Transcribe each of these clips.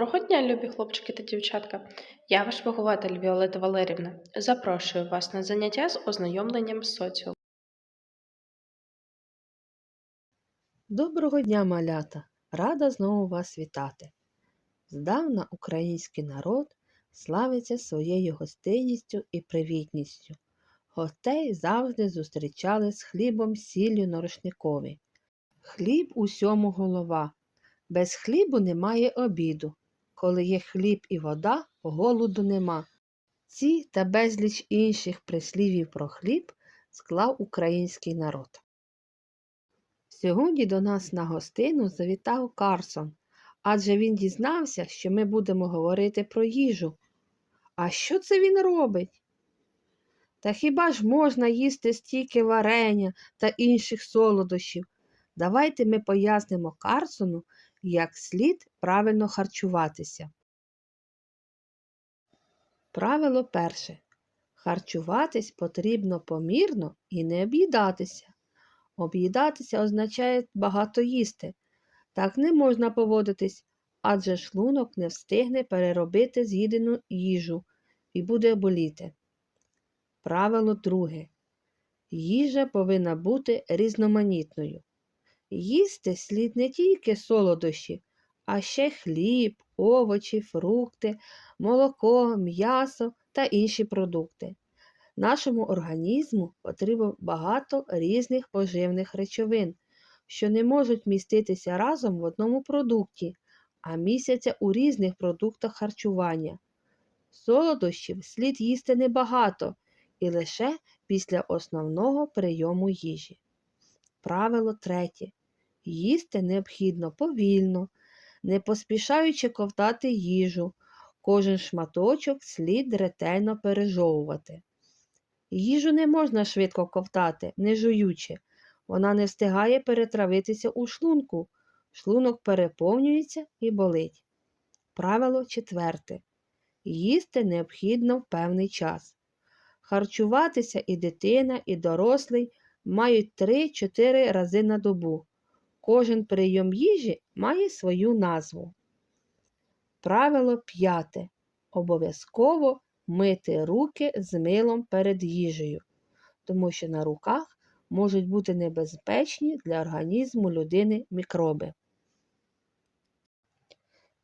Доброго дня, любі хлопчики та дівчатка. Я ваш вихователь Віолета Валерівна. Запрошую вас на заняття з ознайомленням з. Доброго дня, малята! Рада знову вас вітати. Здавна український народ славиться своєю гостинністю і привітністю. Гостей завжди зустрічали з хлібом сіллю на рушникові. Хліб усьому голова. Без хлібу немає обіду. Коли є хліб і вода, голоду нема. Ці та безліч інших прислівів про хліб склав український народ. Сьогодні до нас на гостину завітав Карсон, адже він дізнався, що ми будемо говорити про їжу. А що це він робить? Та хіба ж можна їсти стільки варення та інших солодощів? Давайте ми пояснимо Карсону, як слід правильно харчуватися. Правило перше. Харчуватись потрібно помірно і не об'їдатися. Об'їдатися означає багато їсти. Так не можна поводитись, адже шлунок не встигне переробити з'їдену їжу і буде боліти. Правило друге. Їжа повинна бути різноманітною. Їсти слід не тільки солодощі, а ще хліб, овочі, фрукти, молоко, м'ясо та інші продукти. Нашому організму потрібно багато різних поживних речовин, що не можуть міститися разом в одному продукті, а містяться у різних продуктах харчування. Солодощів слід їсти небагато і лише після основного прийому їжі. Правило третє. Їсти необхідно повільно, не поспішаючи ковтати їжу. Кожен шматочок слід ретельно пережовувати. Їжу не можна швидко ковтати, не жуючи. Вона не встигає перетравитися у шлунку. Шлунок переповнюється і болить. Правило четверте. Їсти необхідно в певний час. Харчуватися і дитина, і дорослий мають 3-4 рази на добу. Кожен прийом їжі має свою назву. Правило п'яте. Обов'язково мити руки з милом перед їжею, тому що на руках можуть бути небезпечні для організму людини мікроби.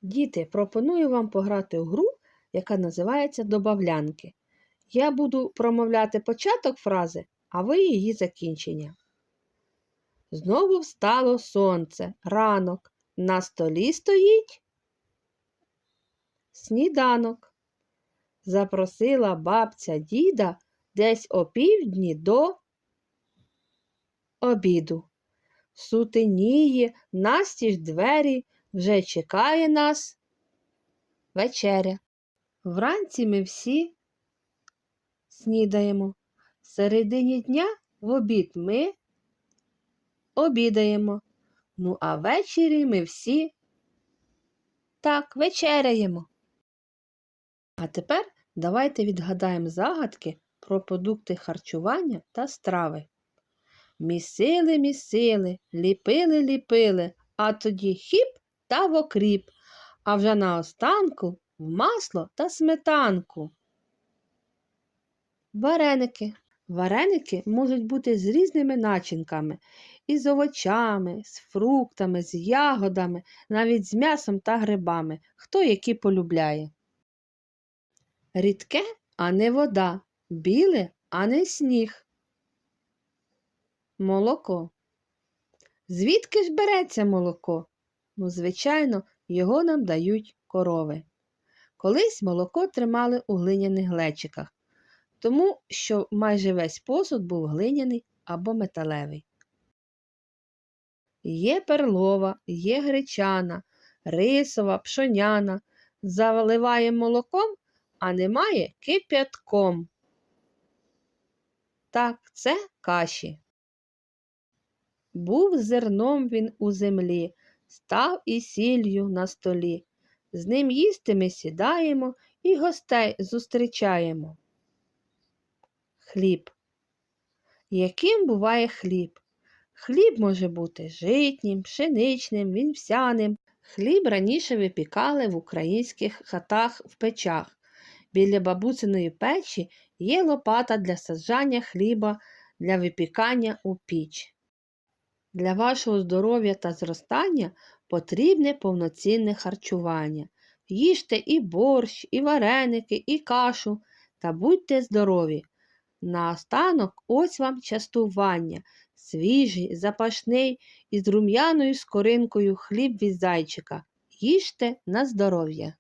Діти, пропоную вам пограти в гру, яка називається добавлянки. Я буду промовляти початок фрази, а ви її закінчення. Знову встало сонце, ранок. На столі стоїть сніданок. Запросила бабця діда десь опівдні до обіду. Сутеніє, настіж двері вже чекає нас вечеря. Вранці ми всі снідаємо. В середині дня в обід ми обідаємо. Ну, а ввечері ми всі так вечеряємо. А тепер давайте відгадаємо загадки про продукти харчування та страви. Місили, місили, ліпили, ліпили, а тоді хіп та в окріп, а вже наостанку в масло та сметанку. Вареники. Вареники можуть бути з різними начинками, із овочами, з фруктами, з ягодами, навіть з м'ясом та грибами, хто які полюбляє. Рідке, а не вода, біле, а не сніг. Молоко. Звідки ж береться молоко? Ну, звичайно, його нам дають корови. Колись молоко тримали у глиняних глечиках, тому що майже весь посуд був глиняний або металевий. Є перлова, є гречана, рисова, пшоняна. Заливаємо молоком, а немає кип'ятком. Так, це каші. Був зерном він у землі, став і сіллю на столі. З ним їсти ми сідаємо і гостей зустрічаємо. Хліб. Яким буває хліб? Хліб може бути житнім, пшеничним, вівсяним. Хліб раніше випікали в українських хатах в печах. Біля бабусиної печі є лопата для саджання хліба для випікання у піч. Для вашого здоров'я та зростання потрібне повноцінне харчування. Їжте і борщ, і вареники, і кашу та будьте здорові. Наостанок ось вам частування. Свіжий, запашний із рум'яною скоринкою хліб від зайчика. Їжте на здоров'я.